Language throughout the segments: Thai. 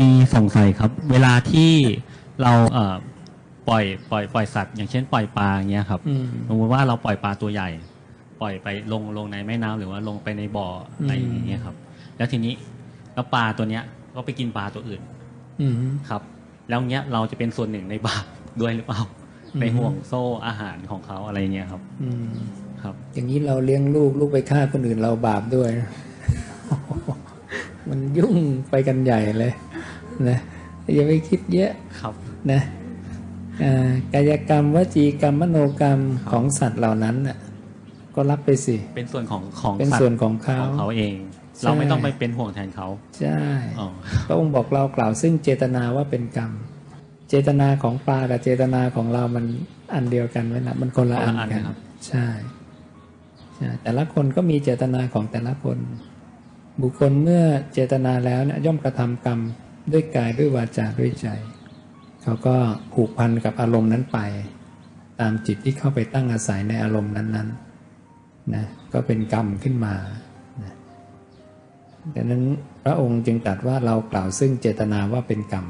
มีสงสัยครับ เวลาที่เราเอ่อปล่อยปล่อยปล่อยสัตว์ อย่างเช่นปล่อยปลาอย่างเงี้ยครับอืม สมมติว่าเราปล่อยปลาตัวใหญ่ ปล่อยไปลงลงในแม่น้ำหรือว่าลงไปในบ่ออะไรอืม อย่างเงี้ยครับ แล้วทีนี้แล้วปลาตัวเนี้ยก็ไปกินปลาตัวอื่นอืม ครับ แล้วเงี้ยเราจะเป็นส่วนหนึ่งในบาปด้วยหรือเปล่าอืม ไปห่วงโซ่อาหารของเขาอะไรเงี้ยครับอืมครับ อย่างนี้เราเลี้ยงลูกลูกไปฆ่าคนอื่นเราบาปด้วยมันยุ่งไปกันใหญ่เลย นะอย่าไปคิดเยอะครับนะอ่ากายกรรมวจีกรรมมโนกรรมของสัตว์เหล่านั้นน่ะก็รับไปสิ เป็นส่วนของของเป็นสัตส่วนว์ของเขาของเขาเองใช่เราไม่ต้องไปเป็นห่วงแทนเขาใช่อ๋อพระองค์บอกเรากล่าวซึ่งเจตนาว่าเป็นกรรม เจตนาของปลากับเจตนาของเรามันอันเดียวกันไหมนะมันคนละอันกันครับใช่ใช่แต่ละคนก็มีเจตนาของแต่ละคน บุคคลเมื่อเจตนาแล้วเนี่ยย่อมกระทำกรรม ด้วยกายด้วยวาจาด้วยใจ เขาก็ผูกพันกับอารมณ์นั้นไป ตามจิตที่เข้าไปตั้งอาศัยในอารมณ์นั้นๆนะก็เป็นกรรมขึ้นมาดังนั้นพระองค์จึงตรัสว่าเรากล่าวซึ่งเจตนาว่าเป็นกรรม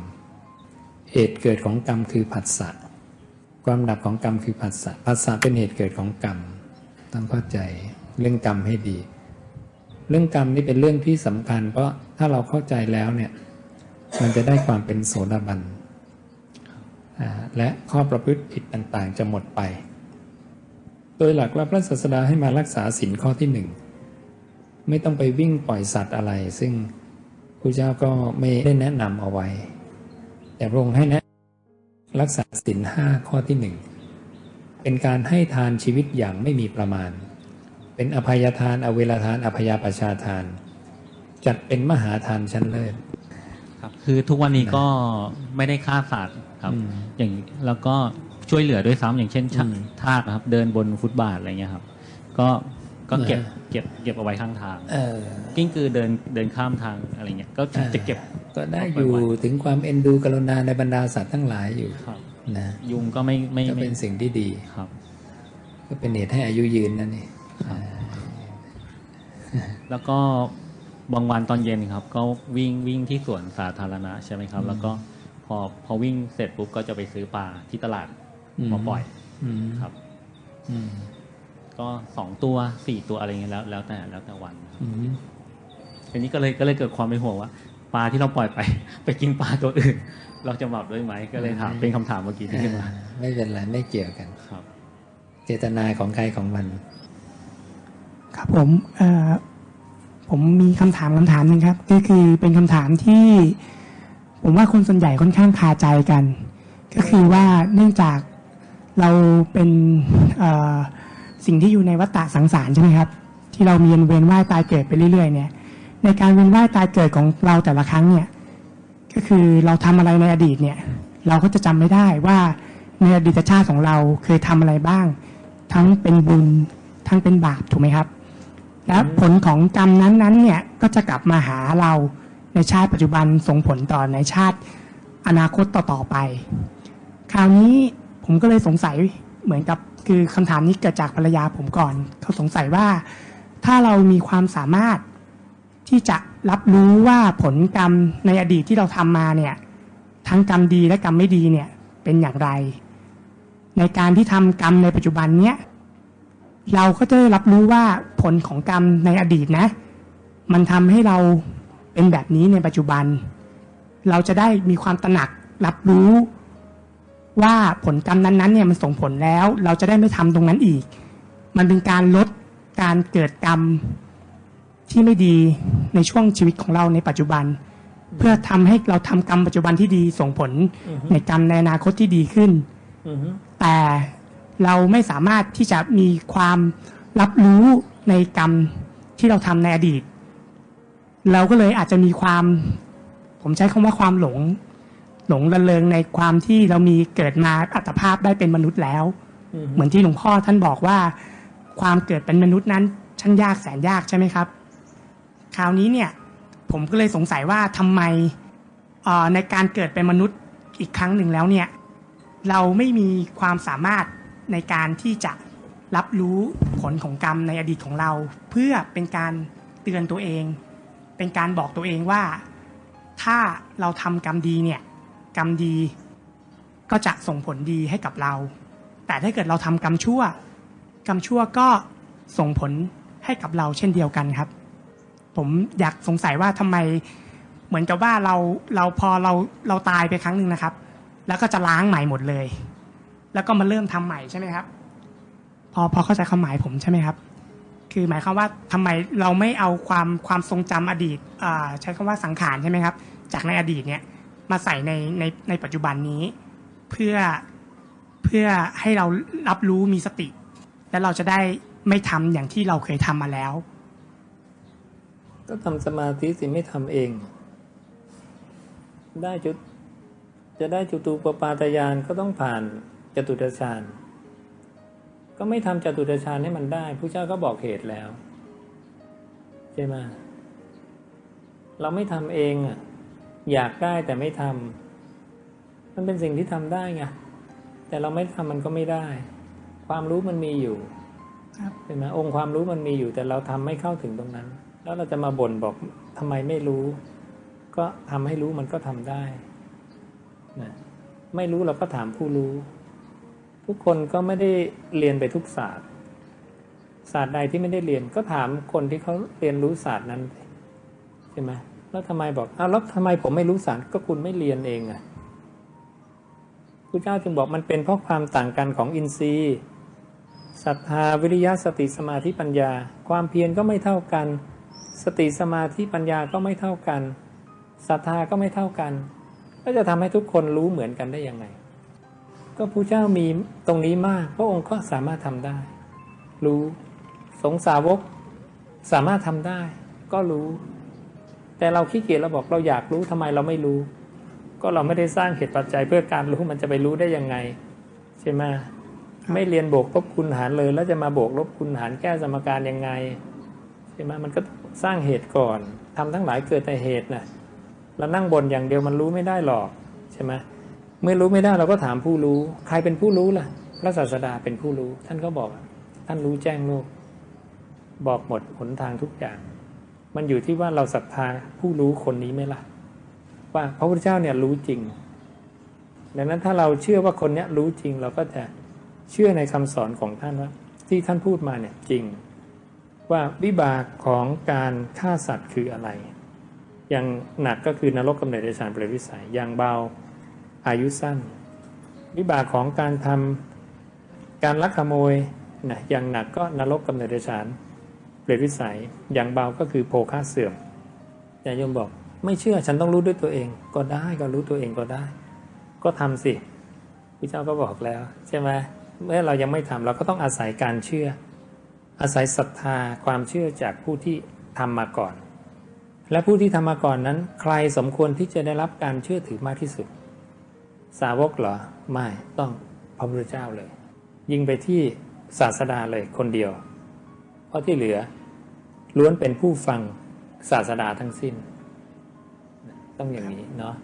เหตุเกิดของกรรมคือผัสสะ ความดับของกรรมคือผัสสะ ผัสสะเป็นเหตุเกิดของกรรม ต้องเข้าใจเรื่องกรรมให้ดี เรื่องกรรมนี่เป็นเรื่องที่สำคัญเพราะถ้าเราเข้าใจแล้วเนี่ย มันจะได้ความเป็นโสดาบันและข้อประพฤติผิดต่างๆ จะหมดไป โดยหลักแล้วพระศาสดาให้มารักษาศีลข้อที่หนึ่งไม่ต้องไปวิ่งปล่อยสัตว์อะไร ซึ่งพระเจ้าก็ไม่ได้แนะนำเอาไว้ แต่พระองค์ให้แนะรักษาศีลห้าข้อที่หนึ่งเป็นการให้ทานชีวิตอย่างไม่มีประมาณ เป็นอภัยทาน อเวลทาน อภัยาประชาทาน จัดเป็นมหาทานชั้นเลิศ ครับคือทุกวันนี้ก็ไม่ได้ฆ่าสัตว์ครับอืมอย่างแล้วก็ช่วยเหลือด้วยซ้ำอย่างเช่นชะอืมทากนะครับ เดินบนฟุตบาทอะไรเงี้ยครับ ก็ก็เก็บนะเก็บเก็บเอาไว้ข้างทางเออกิ้งคือเดินเดินข้ามทางอะไรเงี้ยก็จะอ่าจะเก็บก็ได้อยู่ถึงความเอ็นดูกรุณาในบรรดาสัตว์ทั้งหลายอยู่ครับนะยุงก็ไม่ไม่ก็ไม่เป็นสิ่งที่ดีครับ ก็เป็นเหตุให้อายุยืนนั่นนี่แล้วก็ บางวันตอนเย็นครับ ก็วิ่งวิ่งที่สวนสาธารณะใช่ไหมครับ แล้วก็พอพอวิ่งเสร็จปุ๊บก็จะไปซื้อปลาที่ตลาดมาปล่อยอืมครับอืมก็สองตัวสี่ตัวอะไรเงี้ยแล้ว แล้วแต่แล้วแต่วันครับอืมทีนี้ก็เลยก็เลยเกิดความเป็นห่วงว่าปลาที่เราปล่อยไป ไปกินปลาตัวอื่น เราจะบาปด้วยไหมก็เลยถามเป็นคำถามเมื่อกี้ที่ขึ้นมาอ่าไม่เป็นไรไม่เกี่ยวกันครับ เจตนาของใครของมัน ครับผมเอ่อ ผมมีคำถามคำถามหนึ่งครับ ก็คือเป็นคำถามที่ ผมว่าคนส่วนใหญ่ค่อนข้างคาใจกัน ก็คือว่าเนื่องจากเราเป็นสิ่งที่อยู่ในวัฏฏะสังสารใช่ไหมครับ ที่เรามีเวียนว่ายตายเกิดไปเรื่อยๆ เนี่ย ในการเวียนว่ายตายเกิดของเราแต่ละครั้งเนี่ย ก็คือเราทำอะไรในอดีตเนี่ย เราก็จะจำไม่ได้ว่าในอดีตชาติของเราเคยทำอะไรบ้าง ทั้งเป็นบุญทั้งเป็นบาปถูกไหมครับ และผลของกรรมนั้นๆเนี่ยก็จะกลับมาหาเราในชาติปัจจุบันส่งผลต่อในชาติอนาคตต่อๆไป คราวนี้ผมก็เลยสงสัยเหมือนกับคือคำถามนี้เกิดจากภรรยาผมก่อน เขาสงสัยว่า ถ้าเรามีความสามารถที่จะรับรู้ว่าผลกรรมในอดีตที่เราทำมาเนี่ยทั้งกรรมดีและกรรมไม่ดีเนี่ยเป็นอย่างไร ในการที่ทำกรรมในปัจจุบันเนี้ย เราก็จะได้รับรู้ว่าผลของกรรมในอดีตนะ มันทำให้เราเป็นแบบนี้ในปัจจุบัน เราจะได้มีความตระหนักรับรู้ว่าผลกรรมนั้นๆเนี่ยมันส่งผลแล้ว เราจะได้ไม่ทำตรงนั้นอีก มันเป็นการลดการเกิดกรรมที่ไม่ดีในช่วงชีวิตของเราในปัจจุบัน เพื่อทำให้เราทำกรรมปัจจุบันที่ดีส่งผลในกรรมในอนาคตที่ดีขึ้นแต่ เราไม่สามารถที่จะมีความรับรู้ในกรรมที่เราทำในอดีต เราก็เลยอาจจะมีความ ผมใช้คำว่าความหลง หลงระเริงในความที่เรามีเกิดมาอัตภาพได้เป็นมนุษย์แล้ว เหมือนที่หลวงพ่อท่านบอกว่า ความเกิดเป็นมนุษย์นั้นช่างยากแสนยากใช่ไหมครับ คราวนี้เนี่ย ผมก็เลยสงสัยว่าทำไมเอ่อในการเกิดเป็นมนุษย์อีกครั้งหนึ่งแล้วเนี่ย เราไม่มีความสามารถ ในการที่จะรับรู้ผลของกรรมในอดีตของเรา เพื่อเป็นการเตือนตัวเอง เป็นการบอกตัวเองว่า ถ้าเราทำกรรมดีเนี่ยกรรมดีก็จะส่งผลดีให้กับเรา แต่ถ้าเกิดเราทำกรรมชั่ว กรรมชั่วก็ส่งผลให้กับเราเช่นเดียวกันครับ ผมอยากสงสัยว่าทำไมเหมือนกับว่าเราเราพอเราเราตายไปครั้งหนึ่งนะครับ แล้วก็จะล้างใหม่หมดเลย แล้วก็มาเริ่มทำใหม่ใช่ไหมครับ พอพอเข้าใจความหมายผมใช่ไหมครับ คือหมายความว่าทำไมเราไม่เอาความความทรงจำอดีตใช้คำว่าสังขารใช่ไหมครับ จากในอดีตเนี่ยมาใส่ในในในปัจจุบันนี้เพื่อเพื่อให้เรารับรู้มีสติ แล้วเราจะได้ไม่ทำอย่างที่เราเคยทำมาแล้ว ก็ทำสมาธิสิไม่ทำเอง ได้จุดจะได้จุตูปปาตยานก็ต้องผ่าน จตุตฌานก็ไม่ทำจตุตฌานให้มันได้ผู้เจ้าก็บอกเหตุแล้วใช่ไหมเราไม่ทำเองอะอยากได้แต่ไม่ทำมันเป็นสิ่งที่ทำได้ไงแต่เราไม่ทำมันก็ไม่ได้ ความรู้มันมีอยู่ครับใช่ไหมองค์ความรู้มันมีอยู่แต่เราทำไม่เข้าถึงตรงนั้น แล้วเราจะมาบ่นบอกทำไมไม่รู้ ก็ทำให้รู้มันก็ทำได้นะไม่รู้เราก็ถามผู้รู้ ทุกคนก็ไม่ได้เรียนไปทุกศาสตร์ ศาสตร์ใดที่ไม่ได้เรียนก็ถามคนที่เขาเรียนรู้ศาสตร์นั้นใช่ไหมแล้วทำไมบอกอ้าวแล้วทำไมผมไม่รู้ศาสตร์ก็คุณไม่เรียนเองอะพระเจ้าจึงบอกมันเป็นเพราะความต่างกันของอินทรีย์ศรัทธาวิริยะสติสมาธิปัญญา ความเพียรก็ไม่เท่ากัน สติสมาธิปัญญาก็ไม่เท่ากันศรัทธาก็ไม่เท่ากัน ก็จะทำให้ทุกคนรู้เหมือนกันได้ยังไง ก็พระเจ้ามีตรงนี้มาก พระองค์ก็สามารถทำได้ รู้สงสาวกสามารถทำได้ ก็รู้ แต่เราขี้เกียจเราบอกเราอยากรู้ทำไมเราไม่รู้ ก็เราไม่ได้สร้างเหตุปัจจัยเพื่อการรู้มันจะไปรู้ได้ยังไง ใช่ไหมไม่เรียนบวกลบคูณหารเลย แล้วจะมาบวกลบคูณหารแก้สมการยังไงใช่ไหมมันก็สร้างเหตุก่อนทำทั้งหลายเกิดแต่เหตุนะเรานั่งบนอย่างเดียวมันรู้ไม่ได้หรอกใช่ไหม เมื่อรู้ไม่ได้เราก็ถามผู้รู้ ใครเป็นผู้รู้ล่ะ พระศาสดาเป็นผู้รู้ ท่านก็บอก ท่านรู้แจ้งโลก บอกหมดหนทางทุกอย่าง มันอยู่ที่ว่าเราศรัทธาผู้รู้คนนี้ไหมล่ะ ว่าพระพุทธเจ้าเนี่ยรู้จริง ดังนั้นถ้าเราเชื่อว่าคนเนี้ยรู้จริง เราก็จะเชื่อในคำสอนของท่านว่า ที่ท่านพูดมาเนี่ยจริง ว่าวิบากของการฆ่าสัตว์คืออะไร อย่างหนักก็คือนรกกำเนิดเดชานเปรตวิสัยอย่างเบา อายุสั้น วิบากของการทำการลักขโมยนะอย่างหนักก็นรกกำเนิดเดชานเปรตวิสัยอย่างเบาก็คือโภคาเสื่อมแต่โยมบอกไม่เชื่อฉันต้องรู้ด้วยตัวเองก็ได้ก็รู้ตัวเองก็ได้ ก็ทำสิพระเจ้าก็บอกแล้ว ใช่ไหมเมื่อเรายังไม่ทำเราก็ต้องอาศัยการเชื่อ อาศัยศรัทธาความเชื่อจากผู้ที่ทำมาก่อน และผู้ที่ทำมาก่อนนั้น ใครสมควรที่จะได้รับการเชื่อถือมากที่สุด สาวกเหรอ ไม่ต้องพระพุทธเจ้าเลย ยิงไปที่ศาสดาเลยคนเดียว เพราะที่เหลือ ล้วนเป็นผู้ฟังศาสดาทั้งสิ้น ต้องอย่างนี้เนาะ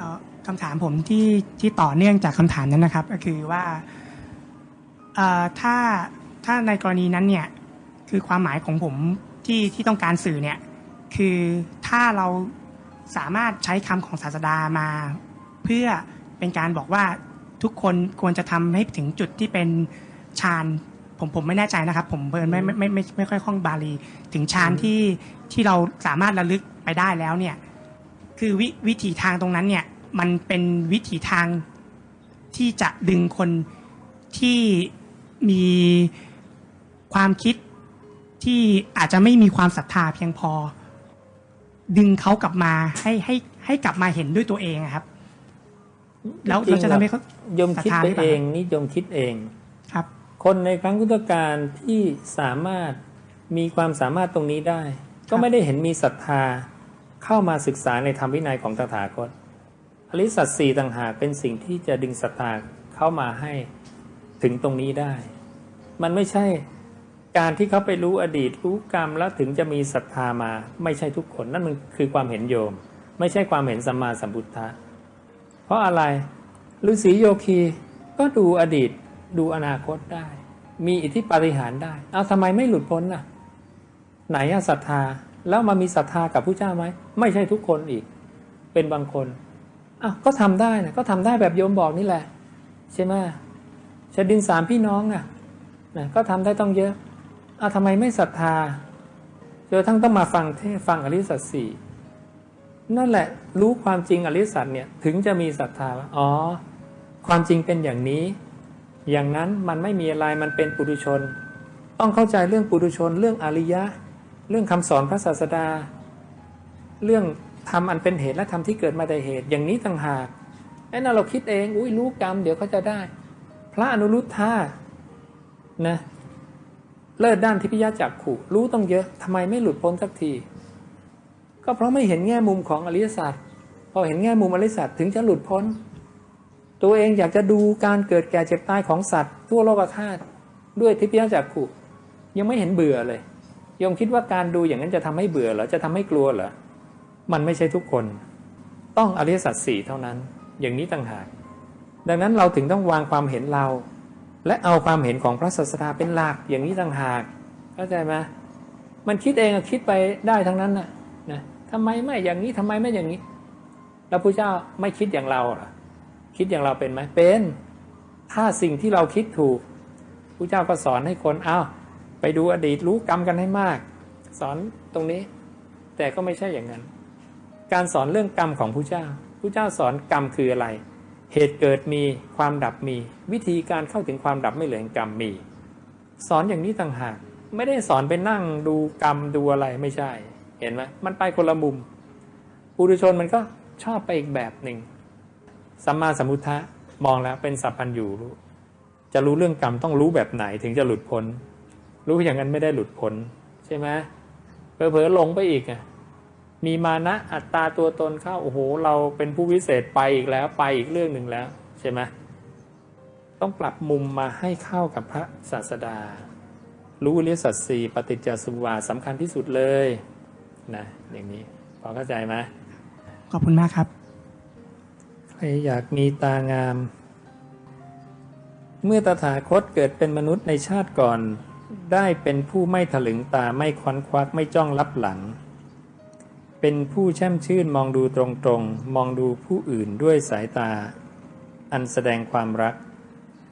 อ่อคำถามผมที่ที่ต่อเนื่องจากคำถามนั้นนะครับ ก็คือว่าถ้าถ้าในกรณีนั้นเนี่ยคือความหมายของผมที่ที่ต้องการสื่อเนี่ยคือถ้าเราสามารถใช้คำของศาสดามา เพื่อเป็นการบอกว่าทุกคนควรจะทำให้ถึงจุดที่เป็นฌานผมผมไม่แน่ใจนะครับ ผมเบิร์นไม่ไม่ไม่ไม่ไม่ค่อยคล่องบาลี ถึงฌานที่ที่เราสามารถระลึกไปได้แล้วเนี่ยคือววิถีทางตรงนั้นเนี่ยมันเป็นวิถีทางที่จะดึงคนที่มีความคิดที่อาจจะไม่มีความศรัทธาเพียงพอ ดึงเขากลับมาให้ให้ให้กลับมาเห็นด้วยตัวเองอะครับ แล้วเราจะทำให้เขายมคิดศรัทธาไปหรือเปล่าเองนี่ยมคิดเองครับ คนในครั้งพุทธกาลที่สามารถมีความสามารถตรงนี้ได้ ก็ไม่ได้เห็นมีศรัทธาเข้ามาศึกษาในธรรมวินัยของตถาคตอริยสัจสี่ต่างหากเป็นสิ่งที่จะดึงศรัทธาเข้ามาให้ถึงตรงนี้ได้ มันไม่ใช่การที่เขาไปรู้อดีตรู้กรรมแล้วถึงจะมีศรัทธามา ไม่ใช่ทุกคนนั่นมันคือความเห็นโยม ไม่ใช่ความเห็นสัมมาสัมพุทธะ เพราะอะไรฤาษีโยคีก็ดูอดีตดูอนาคตได้ มีอิทธิปาฏิหาริย์ได้ เอาทำไมไม่หลุดพ้นน่ะ ไหนอะศรัทธาแล้วมามีศรัทธากับผู้เจ้าไหมไม่ใช่ทุกคนอีก เป็นบางคนอ้าวก็ทำได้นะก็ทำได้แบบโยมบอกนี่แหละ ใช่ไหมชดินสามพี่น้องน่ะนะก็ทำได้ต้องเยอะอ้าวทำไมไม่ศรัทธาจนทั้งต้องมาฟังเทศฟังอริสัจสี่ นั่นแหละรู้ความจริงอริสัจเนี่ยถึงจะมีศรัทธาว่าอ๋อ ความจริงเป็นอย่างนี้ อย่างนั้นมันไม่มีอะไรมันเป็นปุถุชน ต้องเข้าใจเรื่องปุถุชน เรื่องอริยะ เรื่องคำสอนพระศาสดา เรื่องทำอันเป็นเหตุและทำที่เกิดมาแต่เหตุ อย่างนี้ต่างหากไอ้นั่นเราคิดเองอุ้ยรู้กรรมเดี๋ยวเขาจะได้ พระอนุรุทธานะเลิศด้านทิพยจักขุรู้ต้องเยอะทำไมไม่หลุดพ้นสักที ก็เพราะไม่เห็นแง่มุมของอริยสัจพอเห็นแง่มุมอริยสัจถึงจะหลุดพ้น ตัวเองอยากจะดูการเกิดแก่เจ็บตายของสัตว์ ทั่วโลกธาตุด้วยทิพยจักขุยังไม่เห็นเบื่อเลยยมคิดว่าการดูอย่างนั้นจะทำให้เบื่อเหรอจะทำให้กลัวเหรอมันไม่ใช่ทุกคน ต้องอริยสัจสี่เท่านั้น อย่างนี้ต่างหากดังนั้นเราถึงต้องวางความเห็นเรา และเอาความเห็นของพระศาสดาเป็นหลักอย่างนี้ต่างหากเข้าใจไหมมันคิดเองคิดไปได้ทั้งนั้นนะนะ ทำไมไม่อย่างนี้ทำไมไม่อย่างนี้ แล้วพระเจ้าไม่คิดอย่างเราหรอคิดอย่างเราเป็นไหมเป็น ถ้าสิ่งที่เราคิดถูกพระเจ้าก็สอนให้คนเอาไปดูอดีตรู้กรรมกันให้มาก สอนตรงนี้ แต่ก็ไม่ใช่อย่างนั้น การสอนเรื่องกรรมของพระเจ้าพระเจ้าสอนกรรมคืออะไร เหตุเกิดมีความดับมี วิธีการเข้าถึงความดับไม่เหลือแห่งกรรมมี สอนอย่างนี้ต่างหาก ไม่ได้สอนไปนั่งดูกรรมดูอะไรไม่ใช่ เห็นไหมมันไปคนละมุม ปุถุชนมันก็ชอบไปอีกแบบหนึ่งสัมมาสัมพุทธะมองแล้วเป็นสัพพัญญูรู้จะรู้เรื่องกรรมต้องรู้แบบไหนถึงจะหลุดพ้น รู้อย่างนั้นไม่ได้หลุดพ้นใช่ไหมเผลอๆหลงไปอีกอะมีมานะอัตตาตัวตนเข้าโอ้โห เราเป็นผู้วิเศษไปอีกแล้วไปอีกเรื่องหนึ่งแล้ว ใช่ไหมต้องปรับมุมมาให้เข้ากับพระศาสดา รู้อริยสัจสี่ปฏิจจสมุปาสำคัญที่สุดเลย นะอย่างนี้พอเข้าใจไหมขอบคุณมากครับ ใครอยากมีตางาม เมื่อตถาคตเกิดเป็นมนุษย์ในชาติก่อน ได้เป็นผู้ไม่ถลึงตาไม่ควันควักไม่จ้องลับหลัง เป็นผู้แช่มชื่นมองดูตรงๆ มองดูผู้อื่นด้วยสายตา อันแสดงความรัก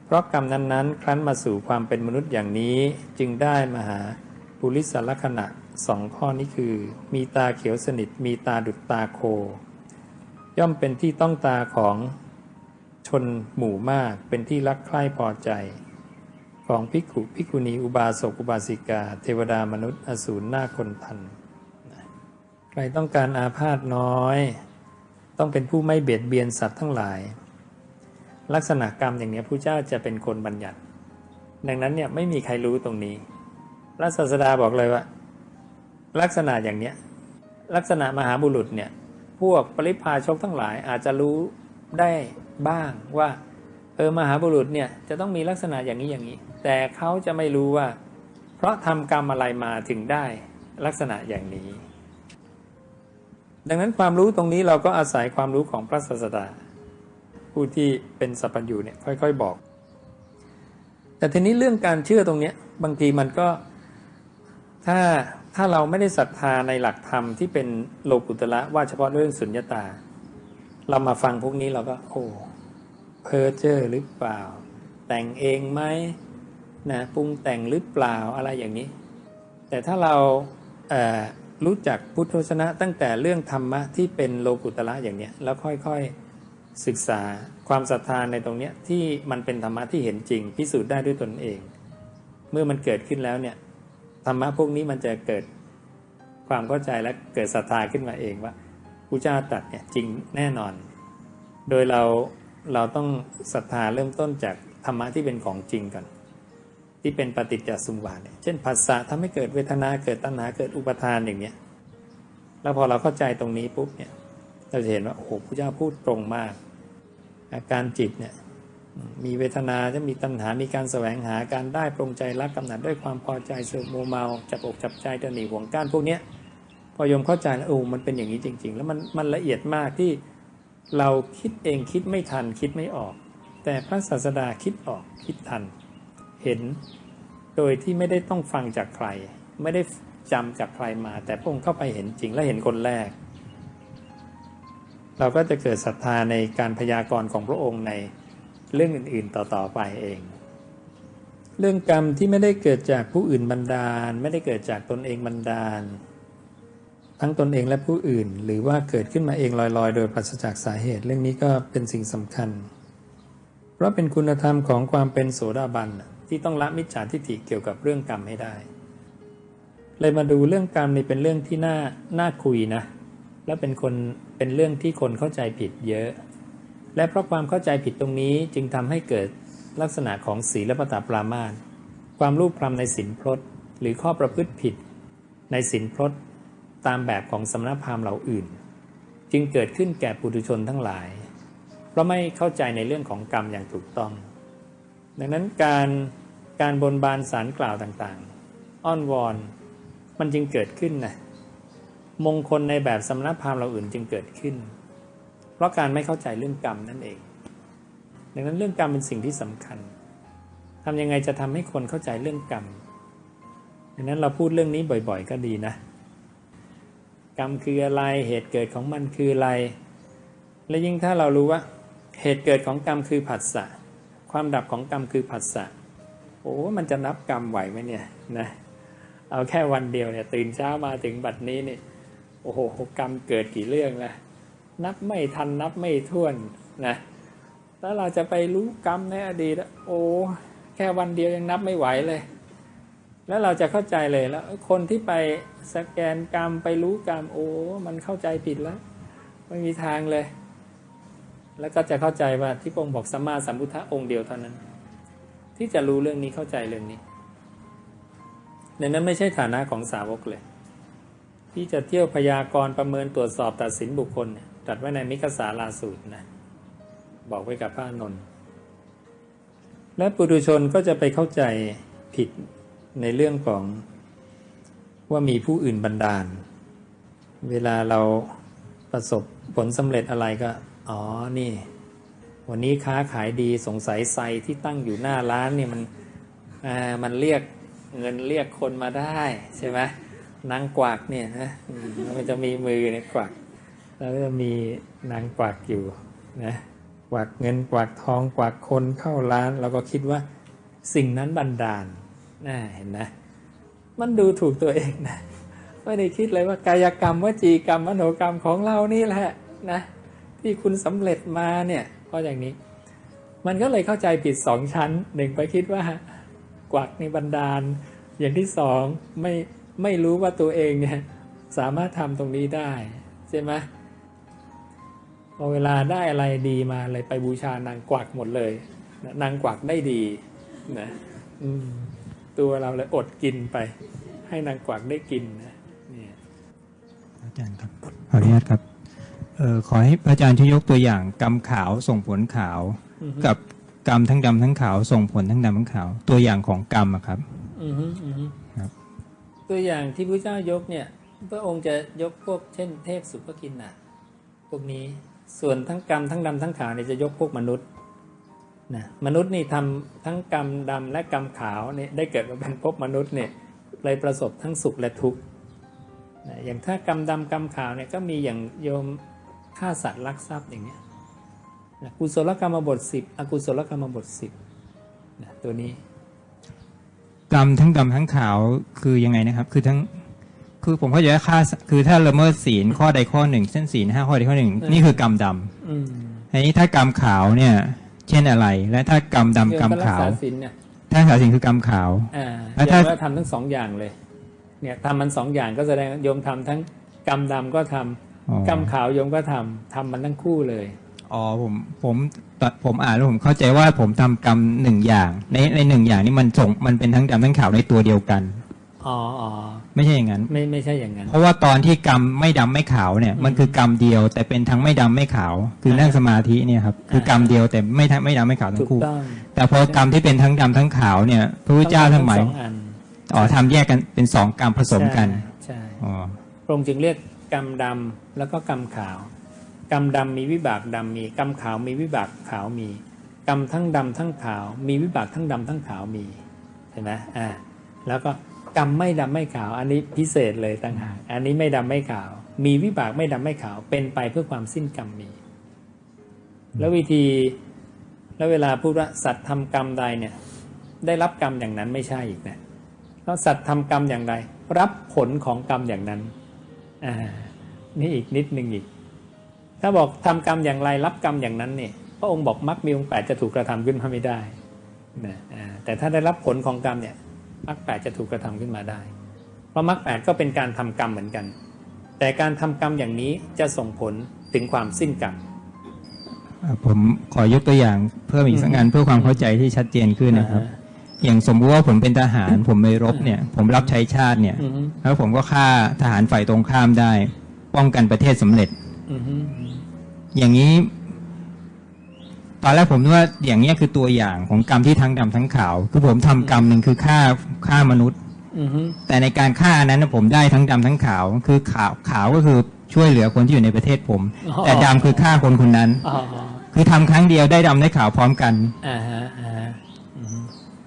เพราะกรรมนั้นๆ ครั้นมาสู่ความเป็นมนุษย์อย่างนี้จึงได้มาหาปุริสลักษณะ สองข้อนี้คือ มีตาเขียวสนิท มีตาดุจตาโค ย่อมเป็นที่ต้องตาของชนหมู่มากเป็นที่รักใคร่พอใจ ของภิกขุภิกุณีอุบาสกอุบาสิกา เทวดามนุษย์อสูรหน้าคนทันใครต้องการอาพาธน้อย ต้องเป็นผู้ไม่เบียดเบียนสัตว์ทั้งหลาย ลักษณะกรรมอย่างนี้ผู้เจ้าจะเป็นคนบัญญัติ ดังนั้นเนี่ยไม่มีใครรู้ตรงนี้พระศาสดาบอกเลยว่า ลักษณะอย่างเนี้ยลักษณะมหาบุรุษเนี่ยพวกปริพาชกทั้งหลายอาจจะรู้ได้บ้างว่าเออมหาบุรุษเนี่ยจะต้องมีลักษณะอย่างนี้อย่างนี้ แต่เขาจะไม่รู้ว่า เพราะทำกรรมอะไรมาถึงได้ลักษณะอย่างนี้ ดังนั้นความรู้ตรงนี้เราก็อาศัยความรู้ของพระศาสดาผู้ที่เป็นสัพพัญญูเนี่ยค่อย ๆบอก แต่ทีนี้เรื่องการเชื่อตรงเนี้ยบางทีมันก็ถ้า ถ้าเราไม่ได้ศรัทธาในหลักธรรมที่เป็นโลกุตละว่าเฉพาะเรื่องสุญญตา เรามาฟังพวกนี้เราก็ โอ้เพอเจอร์หรือเปล่า แต่งเองไหมนะปรุงแต่งหรือเปล่าอะไรอย่างนี้ แต่ถ้าเราเอ่อรู้จักพุทธวจนะตั้งแต่เรื่องธรรมะที่เป็นโลกุตละอย่างเนี้ยแล้วค่อยๆศึกษาความศรัทธาในตรงเนี้ยที่มันเป็นธรรมะที่เห็นจริง พิสูจน์ได้ด้วยตนเอง เมื่อมันเกิดขึ้นแล้วเนี่ย ธรรมะพวกนี้มันจะเกิดความเข้าใจและเกิดศรัทธาขึ้นมาเองว่าพระเจ้าตรัสเนี่ยจริงแน่นอน โดยเราเราต้องศรัทธาเริ่มต้นจากธรรมะที่เป็นของจริงก่อน ที่เป็นปฏิจจสมุปบาทเนี่ยเช่นภาษาทำให้เกิดเวทนาเกิดตัณหาเกิดอุปทานอย่างเนี้ยแล้วพอเราเข้าใจตรงนี้ปุ๊บเนี่ยเราจะเห็นว่าโอ้โหพระเจ้าพูดตรงมาก อาการจิตเนี่ย มีเวทนาจะมีตัณหา มีการแสวงหาการได้ปรงใจรักกำหนัดด้วยความพอใจเสื่อมโมเมาจับอกจับใจตะหนีห่วงก้านพวกเนี้ยพอยมเข้าใจแล้วโอ้มันเป็นอย่างนี้จริง ๆ แล้วมันมันละเอียดมากที่เราคิดเองคิดไม่ทันคิดไม่ออก แต่พระศาสดาคิดออกคิดทัน เห็น โดยที่ไม่ได้ต้องฟังจากใคร ไม่ได้จำจากใครมา แต่พระองค์เข้าไปเห็นจริงและเห็นคนแรก เราก็จะเกิดศรัทธาในการพยากรณ์ของพระองค์ใน เรื่องอื่นๆต่อๆไปเอง เรื่องกรรมที่ไม่ได้เกิดจากผู้อื่นบันดาล ไม่ได้เกิดจากตนเองบันดาล ทั้งตนเองและผู้อื่น หรือว่าเกิดขึ้นมาเองลอยๆ โดยปราศจากสาเหตุ เรื่องนี้ก็เป็นสิ่งสำคัญ เพราะเป็นคุณธรรมของความเป็นโสดาบันที่ต้องละมิจฉาทิฏฐิเกี่ยวกับเรื่องกรรมให้ได้ เลยมาดูเรื่องกรรมนี่เป็นเรื่องที่น่าน่าคุยนะ และเป็นคนเป็นเรื่องที่คนเข้าใจผิดเยอะ และเพราะความเข้าใจผิดตรงนี้จึงทำให้เกิดลักษณะของศีลปตาปรามาสความรูปพรำในศีลพรตหรือข้อประพฤติผิด ในศีลพรตตามแบบของสมณพราหมณ์เหล่าอื่น จึงเกิดขึ้นแก่ปุถุชนทั้งหลาย เพราะไม่เข้าใจในเรื่องของกรรมอย่างถูกต้อง ดังนั้นการการบนบานสารกล่าวต่างๆ อ้อนวอนมันจึงเกิดขึ้นนะมงคลในแบบสมณพราหมณ์เราอื่นจึงเกิดขึ้น เพราะการไม่เข้าใจเรื่องกรรมนั่นเอง ดังนั้นเรื่องกรรมเป็นสิ่งที่สำคัญทำยังไงจะทำให้คนเข้าใจเรื่องกรรม ดังนั้นเราพูดเรื่องนี้บ่อย ๆ ก็ดีนะ กรรมคืออะไร เหตุเกิดของมันคืออะไร และยิ่งถ้าเรารู้ว่า เหตุเกิดของกรรมคือผัสสะ ความดับของกรรมคือผัสสะ โอ้ มันจะนับกรรมไหวไหมเนี่ยนะ เอาแค่วันเดียวเนี่ยตื่นเช้ามาถึงบัดนี้นี่โอ้โห กรรมเกิดกี่เรื่องแล้ว นับไม่ทันนับไม่ถ้วนนะแล้วเราจะไปรู้กรรมในอดีตโอ้แค่วันเดียวยังนับไม่ไหวเลย แล้วเราจะเข้าใจเลยแล้ว คนที่ไปสแกนกรรมไปรู้กรรมโอ้มันเข้าใจผิดแล้ว ไม่มีทางเลย แล้วก็จะเข้าใจว่าที่พระองค์บอกสัมมาสัมพุทธะองค์เดียวเท่านั้น ที่จะรู้เรื่องนี้เข้าใจเรื่องนี้ดังนั้นไม่ใช่ฐานะของสาวกเลย ที่จะเที่ยวพยากรณ์ประเมินตรวจสอบตัดสินบุคคลเนี่ย ตัดไว้ในมิกสาลาสูตรนะ บอกไว้กับพระอานนท์และปุถุชนก็จะไปเข้าใจผิดในเรื่องของว่ามีผู้อื่นบันดาล เวลาเราประสบผลสำเร็จอะไรก็ อ๋อนี่ วันนี้ค้าขายดีสงสัยไซที่ตั้งอยู่หน้าร้านเนี่ยมันมันเรียกเงินเรียกคนมาได้ใช่ไหมนางกวักเนี่ยนะมมันจะมีมือเนี่ยกวัก แล้วก็จะมีนางกวักอยู่นะกวักเงินกวักทองกวักคนเข้าร้านเราก็คิดว่าสิ่งนั้นบันดาลน่าเห็นนะ มันดูถูกตัวเองนะไม่ได้คิดเลยว่ากายกรรมวจีกรรมมโนกรรมของเรานี่แหละนะที่คุณสำเร็จมาเนี่ยเพราะอย่างนี้ มันก็เลยเข้าใจผิดสองชั้นหนึ่งไปคิดว่ากวักในบันดาล อย่างที่สองไม่ไม่รู้ว่าตัวเองเนี่ยสามารถทำตรงนี้ได้ใช่ไหม พอเวลาได้อะไรดีมาเลยไปบูชานางกวักหมดเลยนะนางกวักได้ดีนะอืมตัวเราเลยอดกินไป ให้นางกวักได้กินนะเนี่ยอาจารย์ครับขออนุญาตครับเอ่อขอให้อาจารย์ช่วยยกตัวอย่างกรรมขาวส่งผลขาวอือฮึกับกรรมทั้งดำทั้งขาว ส่งผลทั้งดำทั้งขาว ตัวอย่างของกรรมอะครับอือฮึอือฮึครับ ตัวอย่างที่พระเจ้ายกเนี่ย พระองค์จะยกพวกเช่น เทพสุภกินนะพวกนี้ ส่วนทั้งกรรมทั้งดำทั้งขาวเนี่ยจะยกพวกมนุษย์นะมนุษย์นี่ทำทั้งกรรมดำและกรรมขาวเนี่ยได้เกิดมาเป็นภพมนุษย์เนี่ยเลยประสบทั้งสุขและทุกข์นะอย่างถ้ากรรมดำกรรมขาวเนี่ยก็มีอย่างโยมฆ่าสัตว์ลักทรัพย์อย่างเงี้ยนะกุศลกรรมบทสิบอกุศลกรรมบทสิบนะตัวนี้กรรมทั้งดำทั้งขาวคือยังไงนะครับ คือทั้ง คือผมเข้าใจว่าค่าคือถ้าละเมิดศีลข้อใดข้อหนึ่งเส้นศีลห้าข้อใดข้อหนึ่งเออนี่คือกรรมดอืมำอันนี้ถ้ากรรมขาวเนี่ย เช่นอะไร และถ้ากรรมดำกรรมขาวโยมก็รักษศีลเนี่ยถ้าขาวสิ่งคือกรรมขาวอ่าแล้วโยถ้ามก็ทำทั้งสองอย่างเลย เนี่ยทำมันสองอย่างก็แสดงว่าโยมทำทั้งกรรมดำก็ทำอ๋อกรรมขาวโยมก็ทำทำมันทั้งคู่เลยอ๋อผมผมตอนผมอ่านแล้วผมเข้าใจว่าผมทำกรรมหนึ่งอย่าง ในในหนึ่งอย่างนี้มันส่งมันเป็นทั้งดำทั้งขาวในตัวเดียวกัน อ๋ออ๋อไม่ใช่อย่างนั้น ไม่ไม่ใช่อย่างนั้น เพราะว่าตอนที่กรรมไม่ดำไม่ขาวเนี่ย มันคือกรรมเดียว แต่เป็นทั้งไม่ดำไม่ขาว คือนั่งสมาธิเนี่ยครับคือกรรมเดียวแต่ไม่ทั้งไม่ดำไม่ขาวทั้ถูงกคู่ต้องแต่พอกรรมที่เป็นทั้งดำทั้งขาวเนี่ย พระพุทธเจ้าท่านหมายต้องทำทั้งสองอันอ๋อทำแยกกันเป็นสองกรรมผสมกันใช่อ๋อพระองค์จึงเรียกกรรมดำแล้วก็กรรมขาว กรรมดำมีวิบากดำมีกรรมขาวมีวิบากขาวมี กรรมทั้งดำทั้งขาว มีวิบากทั้งดำทั้งขาวมีเห็นไหมอ่าแล้วก็ กรรมไม่ดำไม่ขาว อันนี้พิเศษเลยต่างหากอันนี้ไม่ดำไม่ขาว มีวิบากไม่ดำไม่ขาว เป็นไปเพื่อความสิ้นกรรมมี แล้ววิธีแล้วเวลาพูดว่าสัตว์ทำกรรมใดเนี่ย ได้รับกรรมอย่างนั้นไม่ใช่อีกนะแล้วสัตว์ทำกรรมอย่างไร รับผลของกรรมอย่างนั้นอ่านี่อีกนิดหนึ่งอีก ถ้าบอกทำกรรมอย่างไร รับกรรมอย่างนั้นเนี่ยพระองค์บอกมรรคมีองค์แปดจะถูกกระทำขึ้นมาไม่ได้นะแต่ถ้าได้รับผลของกรรมเนี่ย มรรคแปดจะถูกกระทำขึ้นมาได้ เพราะมรรคแปดก็เป็นการทำกรรมเหมือนกัน แต่การทำกรรมอย่างนี้จะส่งผลถึงความสิ้นกรรมอ่าผมขอยกตัวอย่างเพิ่มอีกสักงานเพื่อความเข้าใจที่ชัดเจนขึ้นนะครับ อย่างสมมติว่าผมเป็นทหาร ผมไปรบเนี่ย ผมรับใช้ชาติเนี่ยอือฮึแล้วผมก็ฆ่าทหารฝ่ายตรงข้ามได้ ป้องกันประเทศสำเร็จอือฮึอย่างนี้ ตอนแรกผมนึกว่าอย่างเนี้ยคือตัวอย่างของกรรมที่ทั้งดำทั้งขาว คือผมทำกรรมหนึ่งคือฆ่าฆ่ามนุษย์ อือฮึแต่ในการฆ่านั้นนะผมได้ทั้งดำทั้งขาว คือขาวขาวก็คือช่วยเหลือคนที่อยู่ในประเทศผม แต่ดำคือฆ่าคนคนนั้น อ๋อคือทำครั้งเดียวได้ดำได้ขาวพร้อมกัน อ่าฮะอ่าฮะอือฮึ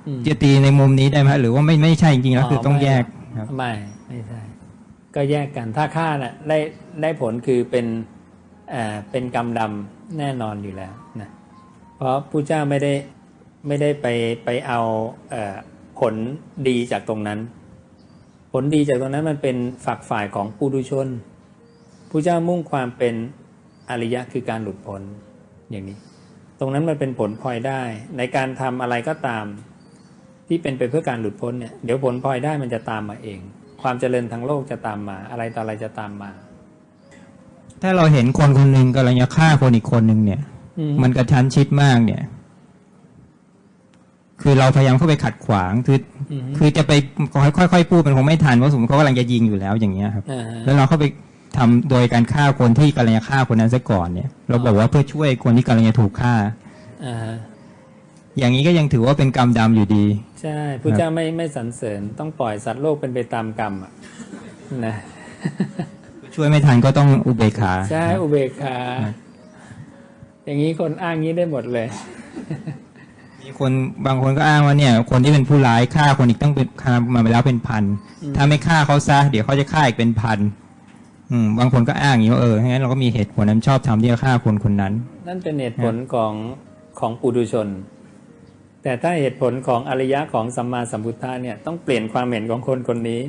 อืม จะตีในมุมนี้ได้ไหมหรือว่าไม่ไม่ใช่จริงๆแล้วอ๋อคือต้องไม่แยกครับ ไม่ไม่ใช่ก็แยกกันถ้าฆ่าน่ะได้ได้ผลคือเป็นอ่าเป็นกรรมดำแน่นอนอยู่แล้วนะ เพราะผู้เจ้าไม่ได้ไม่ได้ไปไปเอาเอผลดีจากตรงนั้น ผลดีจากตรงนั้นมันเป็นฝักฝ่ายของปุถุชนผู้เจ้ามุ่งความเป็นอริยะคือการหลุดพ้นอย่างนี้ ตรงนั้นมันเป็นผลพลอยได้ ในการทำอะไรก็ตาม ที่เป็นไปเพื่อการหลุดพ้นเนี่ยเดี๋ยวผลพลอยได้มันจะตามมาเอง ความเจริญทางโลกจะตามมา อะไรต่ออะไรจะตามมา ถ้าเราเห็นคนคนหนึ่งกำลังจะฆ่าคนอีกคนหนึ่งเนี่ย มันกระชั้นชิดมากเนี่ย คือเราพยายามเข้าไปขัดขวาง คืออืมคือจะไปค่อยๆพูดมันคงไม่ทันเพราะสมมติเขากำลังจะยิงอยู่แล้วอย่างเงี้ยครับอ่าฮะแล้วเราเข้าไปทำโดยการฆ่าคนที่กำลังจะฆ่าคนนั้นซะก่อนเนี่ย เราบอกว่าเพื่อช่วยคนที่กำลังจะถูกฆ่าอ่าฮะอย่างนี้ก็ยังถือว่าเป็นกรรมดำอยู่ดี ใช่พระเจ้าไม่ไม่สรรเสริญต้องปล่อยสัตว์โลกเป็นไปตามกรรมอะนะช่วยไม่ทันก็ต้องอุเบกขา ใช่ อุเบกขา อย่างนี้คนอ้างนี้ได้หมดเลย มีคนบางคนก็อ้างว่าเนี่ย คนที่เป็นผู้ร้ายฆ่าคนอีกต้องเป็นฆ่ามาไปแล้วเป็นพัน ถ้าไม่ฆ่าเขาซะเดี๋ยวเขาจะฆ่าอีกเป็นพันอืมบางคนก็อ้างอย่างนี้ว่าเอองั้นเราก็มีเหตุผลนั้นชอบทำที่จะฆ่าคนคนนั้น นั่นเป็นเหตุผลของของปุถุชน แต่ถ้าเหตุผลของอริยะของสัมมาสัมพุทธะเนี่ยต้องเปลี่ยนความเห็นของคนคนนี้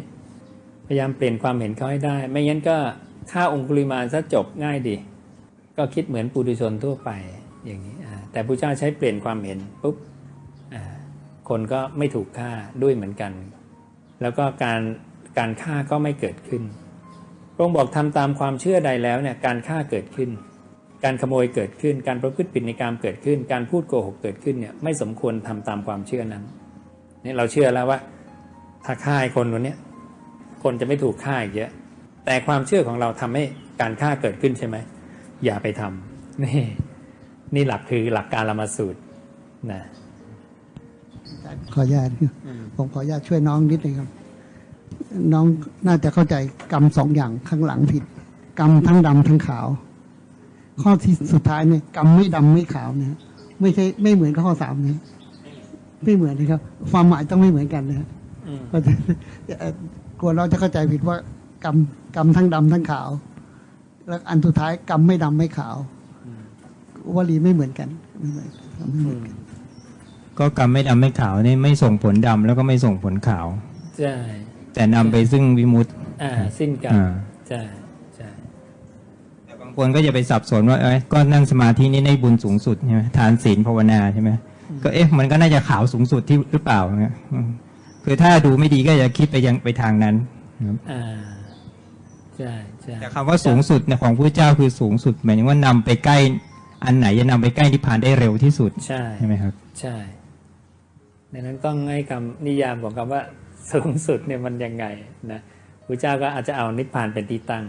พยายามเปลี่ยนความเห็นเขาให้ได้ ไม่งั้นก็ฆ่าองคุลิมานซะจบง่ายดี ก็คิดเหมือนปุถุชนทั่วไปอย่างนี้แต่พระเจ้าใช้เปลี่ยนความเห็นปุ๊บคนก็ไม่ถูกฆ่าด้วยเหมือนกัน แล้วก็การการฆ่าก็ไม่เกิดขึ้นพระองค์บอกทำตามความเชื่อใดแล้วเนี่ยการฆ่าเกิดขึ้น การขโมยเกิดขึ้น การประพฤติผิดในการเกิดขึ้น การพูดโกหกเกิดขึ้นเนี่ยไม่สมควรทำตามความเชื่อนั้นนี่เราเชื่อแล้วว่า ถ้าฆ่าคนคนนี้คนจะไม่ถูกฆ่าอีกเยอะ แต่ความเชื่อของเราทำให้การฆ่าเกิดขึ้นใช่ไหม อย่าไปทำนี่นี่หลักคือหลักการละมาสูตรนะขออนุญาตผมขออนุญาตช่วยน้องนิดนึงครับ น้องน่าจะเข้าใจกรรมสองอย่างข้างหลังผิด กรรมทั้งดำทั้งขาว ข้อที่สุดท้ายเนี่ยกรรมไม่ดำไม่ขาวเนี่ยไม่ใช่ไม่เหมือนกับข้อสามเนี่ยไม่เหมือนนะครับ ความหมายต้องไม่เหมือนกันนะฮะอืมก็จะเอ่อกลัวเราจะเข้าใจผิดว่ากรรมกรรมทั้งดำทั้งขาว แล้วอันสุดท้ายกรรมไม่ดำไม่ขาววลีไม่เหมือนกันไม่เหมือนกันไม่เหมือนกันก็กรรมไม่ดำไม่ขาวนี่ไม่ส่งผลดำแล้วก็ไม่ส่งผลขาวใช่แต่นำไปซึ่งวิมุตติอ่า สิ้นกรรมอ่าใช่ใช่แต่บางคนก็จะไปสับสนว่าเอ้ยก็นั่งสมาธินี่ได้บุญสูงสุดใช่ไหมทานศีลภาวนาใช่ไหมก็เอ๊ะมันก็น่าจะขาวสูงสุดที่หรือเปล่าเนี่ยอืมคือถ้าดูไม่ดีก็จะคิดไปยังไปทางนั้นนะครับอ่าใช่ใช่แต่คำว่าสูงสุดเนี่ยของพระเจ้าคือสูงสุด หมายถึงว่านำไปใกล้ อันไหนจะนำไปใกล้นิพพานได้เร็วที่สุด ใช่ใช่ไหมครับ ใช่ดังนั้นต้องให้คำนิยามของคำว่าสูงสุดเนี่ยมันยังไงนะพระเจ้าก็อาจจะเอานิพพานเป็นที่ตั้ง